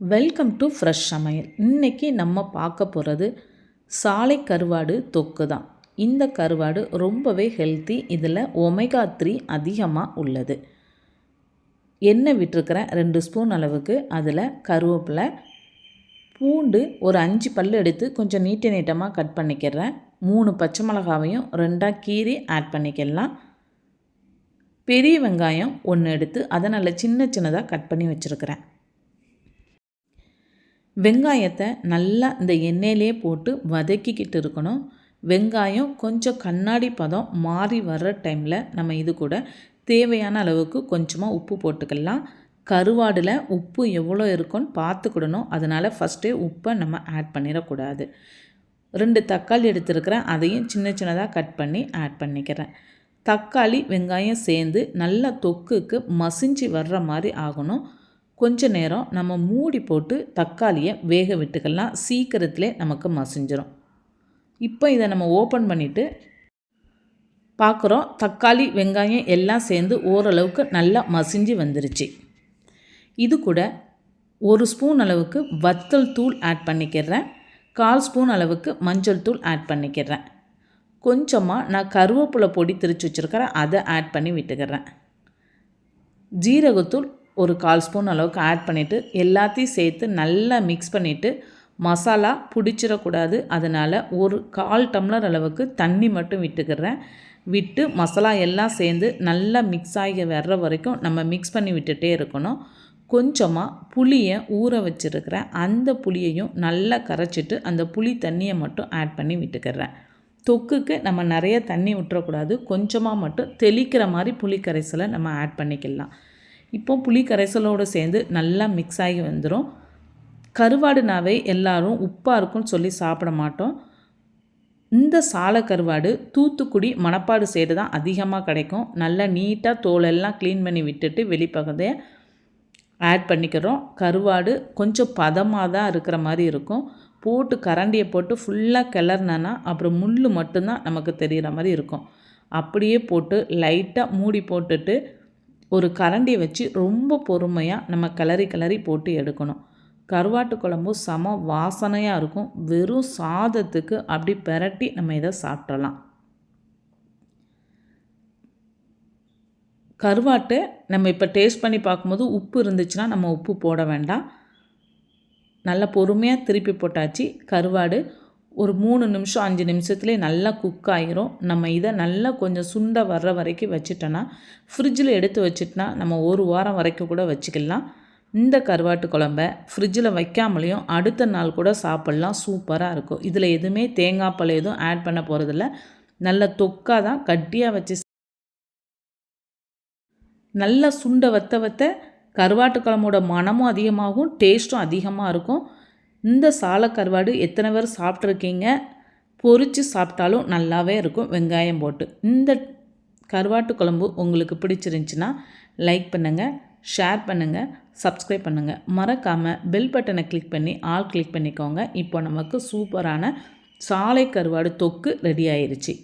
Welcome to fresh சமையல் இன்றைக்கி நம்ம பார்க்க போகிறது சாலை கருவாடு தொக்கு தான் இந்த கருவாடு ரொம்பவே ஹெல்த்தி இதில் ஒமேகா த்ரீ அதிகமாக உள்ளது. எண்ணெய் விட்டுருக்கிறேன் ரெண்டு ஸ்பூன் அளவுக்கு. அதில் கருவேப்பிலை பூண்டு ஒரு அஞ்சு பல் எடுத்து கொஞ்சம் நீட்ட நீட்டமாக கட் பண்ணிக்கிறேன். மூணு பச்சை மிளகாவையும் ரெண்டாக கீரி ஆட் பண்ணிக்கலாம். பெரிய வெங்காயம் ஒன்று எடுத்து அதை நல்லா சின்ன சின்னதாக கட் பண்ணி வச்சுருக்கிறேன். வெங்காயத்தை நல்லா இந்த எண்ணெயிலே போட்டு வதக்கிக்கிட்டு இருக்கணும். வெங்காயம் கொஞ்சம் கண்ணாடி பதம் மாறி வர்ற டைமில் நம்ம இது கூட தேவையான அளவுக்கு கொஞ்சமாக உப்பு போட்டுக்கலாம். கருவாடில் உப்பு எவ்வளோ இருக்குன்னு பார்த்துக்கிடணும். அதனால் ஃபஸ்ட்டே உப்பை நம்ம ஆட் பண்ணிடக்கூடாது. ரெண்டு தக்காளி எடுத்துருக்கிறேன். அதையும் சின்ன சின்னதாக கட் பண்ணி ஆட் பண்ணிக்கிறேன். தக்காளி வெங்காயம் சேர்ந்து நல்லா தொக்குக்கு மசிஞ்சு வர்ற மாதிரி ஆகணும். கொஞ்ச நேரம் நம்ம மூடி போட்டு தக்காளியை வேக விட்டுக்கலாம். சீக்கிரத்திலே நமக்கு மசிஞ்சிரும். இப்போ இதை நம்ம ஓப்பன் பண்ணிவிட்டு பார்க்குறோம். தக்காளி வெங்காயம் எல்லாம் சேர்ந்து ஓரளவுக்கு நல்லா மசிஞ்சு வந்துருச்சு. இது கூட ஒரு ஸ்பூன் அளவுக்கு வத்தல் தூள் ஆட் பண்ணிக்கிறேன். கால் ஸ்பூன் அளவுக்கு மஞ்சள் தூள் ஆட் பண்ணிக்கிறேன். கொஞ்சமாக நான் கருவேப்பிலை பொடி திரிச்சு வச்சுருக்கிறேன் அதை ஆட் பண்ணி விட்டுக்கிறேன். ஜீரகத்தூள் ஒரு கால் ஸ்பூன் அளவுக்கு ஆட் பண்ணிவிட்டு எல்லாத்தையும் சேர்த்து நல்லா மிக்ஸ் பண்ணிவிட்டு மசாலா பிடிச்சிடக்கூடாது. அதனால் ஒரு கால் டம்ளர் அளவுக்கு தண்ணி மட்டும் விட்டுக்கிறேன். விட்டு மசாலா எல்லாம் சேர்ந்து நல்லா மிக்ஸ் ஆகி வர்ற வரைக்கும் நம்ம மிக்ஸ் பண்ணி விட்டுட்டே இருக்கணும். கொஞ்சமாக புளியை ஊற வச்சுருக்கிறேன் அந்த புளியையும் நல்லா கரைச்சிட்டு அந்த புளி தண்ணியை மட்டும் ஆட் பண்ணி விட்டுக்கிறேன். தொக்குக்கு நம்ம நிறைய தண்ணி விட்டுறக்கூடாது கொஞ்சமாக மட்டும் தெளிக்கிற மாதிரி புளி கரைசலை நம்ம ஆட் பண்ணிக்கலாம். இப்போ புளி கரைசலோடு சேர்ந்து நல்லா மிக்ஸ் ஆகி வந்துடும் கருவாடுனாவே எல்லோரும் உப்பாக இருக்கும்னு சொல்லி சாப்பிட மாட்டோம். இந்த சாலை கருவாடு தூத்துக்குடி மணப்பாடு சைடு தான் அதிகமாக கிடைக்கும். நல்லா நீட்டாக தோலெல்லாம் க்ளீன் பண்ணி விட்டுட்டு வெளிப்பகுதியை ஆட் பண்ணிக்கிறோம். கருவாடு கொஞ்சம் பதமாக தான் இருக்கிற மாதிரி இருக்கும். போட்டு கரண்டியை போட்டு ஃபுல்லாக கிளறினா அப்புறம் முள் மட்டும்தான் நமக்கு தெரிகிற மாதிரி இருக்கும். அப்படியே போட்டு லைட்டாக மூடி போட்டுட்டு ஒரு கரண்டியை வச்சு ரொம்ப பொறுமையாக நம்ம கிளறி கிளறி போட்டு எடுக்கணும். கருவாட்டு குழம்பு சம வாசனையாக இருக்கும். வெறும் சாதத்துக்கு அப்படி பெரட்டி நம்ம இதை சாப்பிட்றலாம் கருவாட்டை நம்ம இப்போ டேஸ்ட் பண்ணி பார்க்கும்போது உப்பு இருந்துச்சுன்னா நம்ம உப்பு போட வேண்டாம். நல்லா பொறுமையாக திருப்பி போட்டாச்சு. கருவாடு ஒரு மூணு நிமிஷம் அஞ்சு நிமிஷத்துலேயே நல்லா குக் ஆகிரும் நம்ம இதை நல்லா கொஞ்சம் சுண்டை வர்ற வரைக்கும் வச்சுட்டோன்னா ஃப்ரிட்ஜில் எடுத்து வச்சுட்டோன்னா நம்ம ஒரு வாரம் வரைக்கும் கூட வச்சுக்கலாம். இந்த கருவாட்டு குழம்ப ஃப்ரிட்ஜில் வைக்காமலேயும் அடுத்த நாள் கூட சாப்பிட்லாம். சூப்பராக இருக்கும். இதில் எதுவுமே தேங்காய் பழம் எதுவும் ஆட் பண்ண போகிறதில்ல நல்ல தொக்காக தான் கட்டியாக வச்சு நல்லா சுண்டை வத்த வத்த கருவாட்டு குழம்போட மனமும் அதிகமாகும் டேஸ்ட்டும் அதிகமாக இருக்கும். இந்த சாலை கருவாடு எத்தனை பேர் சாப்பிட்ருக்கீங்க? பொறிச்சு சாப்பிட்டாலும் நல்லாவே இருக்கும். வெங்காயம் போட்டு. இந்த கருவாட்டு குழம்பு உங்களுக்கு பிடிச்சிருந்துச்சின்னா லைக் பண்ணுங்கள் ஷேர் பண்ணுங்கள் சப்ஸ்கிரைப் பண்ணுங்கள் மறக்காமல் பெல் பட்டனை கிளிக் பண்ணி ஆல் கிளிக் பண்ணிக்கோங்க. இப்போ நமக்கு சூப்பரான சாலை கருவாடு தொக்கு ரெடி ஆயிடுச்சு